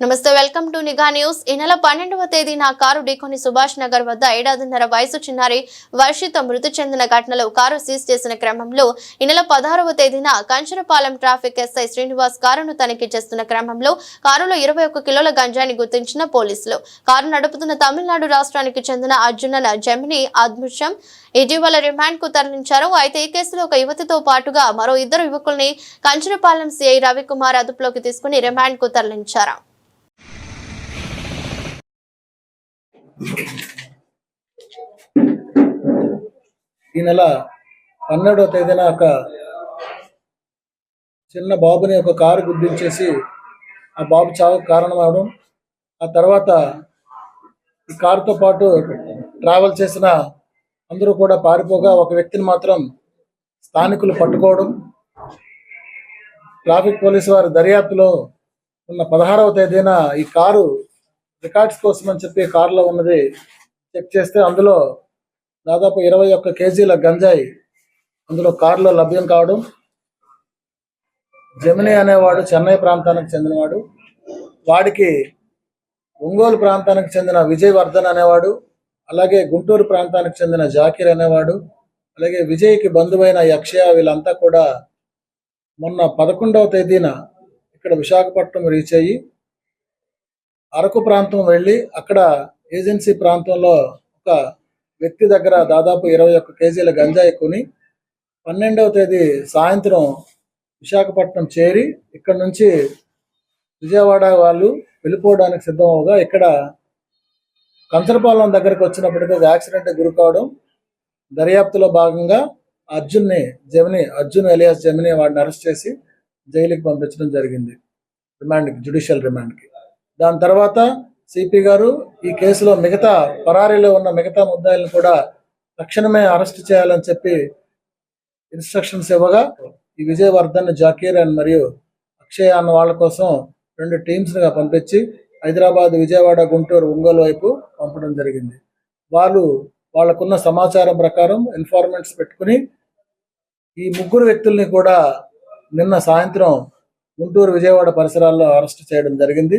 నమస్తే welcome to నిఘా news. ఈ నెల పన్నెండవ తేదీన కారు ఢీకొని సుభాష్ నగర్ వద్ద ఏడాదిన్నర వయసు చిన్నారి వర్షిత మృతి చెందిన ఘటనలో కారు సీజ్ చేసిన క్రమంలో ఈ నెల పదహారవ తేదీన కంచరపాలెం ట్రాఫిక్ ఎస్ఐ శ్రీనివాస్ కారును తనిఖీ చేస్తున్న క్రమంలో కారులో ఇరవై ఒక్క కిలోల గంజాన్ని గుర్తించిన పోలీసులు. కారు నడుపుతున్న తమిళనాడు రాష్ట్రానికి చెందిన అర్జునన జమిని అద్భుషం ఇటీవల రిమాండ్కు తరలించారు. అయితే ఈ కేసులో ఒక యువతితో పాటుగా మరో ఇద్దరు యువకుల్ని కంచరపాలెం సిఐ రవికుమార్ అదుపులోకి తీసుకుని రిమాండ్కు తరలించారు. ఈ నెల పన్నెండవ తేదీన ఒక చిన్న బాబుని ఒక కారు గుర్తించేసి ఆ బాబు చావు కారణం అవడం ఆ తర్వాత ఈ కారుతో పాటు ట్రావెల్ చేసిన అందరూ కూడా పారిపోగా ఒక వ్యక్తిని మాత్రం స్థానికులు పట్టుకోవడం ట్రాఫిక్ పోలీసు వారి దర్యాప్తులో ఉన్న పదహారవ తేదీన ఈ కారు రికార్డ్స్ కోసం అని చెప్పి కారులో ఉన్నది చెక్ చేస్తే అందులో దాదాపు ఇరవై ఒక్క కేజీల గంజాయి అందులో కారులో లభ్యం కావడం జమిని అనేవాడు చెన్నై ప్రాంతానికి చెందినవాడు వాడికి ఒంగోలు ప్రాంతానికి చెందిన విజయవర్ధన్ అనేవాడు అలాగే గుంటూరు ప్రాంతానికి చెందిన జాకీర్ అనేవాడు అలాగే విజయ్కి బంధువైన యక్షయ వీళ్ళంతా కూడా మొన్న పదకొండవ తేదీన ఇక్కడ విశాఖపట్నం రీచ్ అయ్యి అరకు ప్రాంతం వెళ్ళి అక్కడ ఏజెన్సీ ప్రాంతంలో ఒక వ్యక్తి దగ్గర దాదాపు ఇరవై ఒక్క కేజీల గంజాయి కొని పన్నెండవ తేదీ సాయంత్రం విశాఖపట్నం చేరి ఇక్కడ నుంచి విజయవాడ వాళ్ళు వెళ్ళిపోవడానికి సిద్ధం ఇక్కడ కంచరపాలెం దగ్గరకు వచ్చినప్పటికీ ఒక యాక్సిడెంట్ గురి కావడం దర్యాప్తులో భాగంగా అర్జున్ని జమిని అర్జున్ ఎలియాస్ జమిని వాడిని అరెస్ట్ చేసి జైలుకి పంపించడం జరిగింది. రిమాండ్కి జ్యుడిషియల్ రిమాండ్కి. దాని తర్వాత సిపి గారు ఈ కేసులో మిగతా పరారీలో ఉన్న మిగతా ముద్దాయిలను కూడా తక్షణమే అరెస్ట్ చేయాలని చెప్పి ఇన్స్ట్రక్షన్స్ ఇవ్వగా ఈ విజయవర్ధన్ జాకీర్ అండ్ మరియు అక్షయ్ అన్న వాళ్ళ కోసం రెండు టీమ్స్గా పంపించి హైదరాబాద్ విజయవాడ గుంటూరు ఒంగోలు వైపు పంపడం జరిగింది. వాళ్ళు వాళ్ళకున్న సమాచారం ప్రకారం ఇన్ఫార్మెంట్స్ పెట్టుకుని ఈ ముగ్గురు వ్యక్తుల్ని కూడా నిన్న సాయంత్రం గుంటూరు విజయవాడ పరిసరాల్లో అరెస్ట్ చేయడం జరిగింది.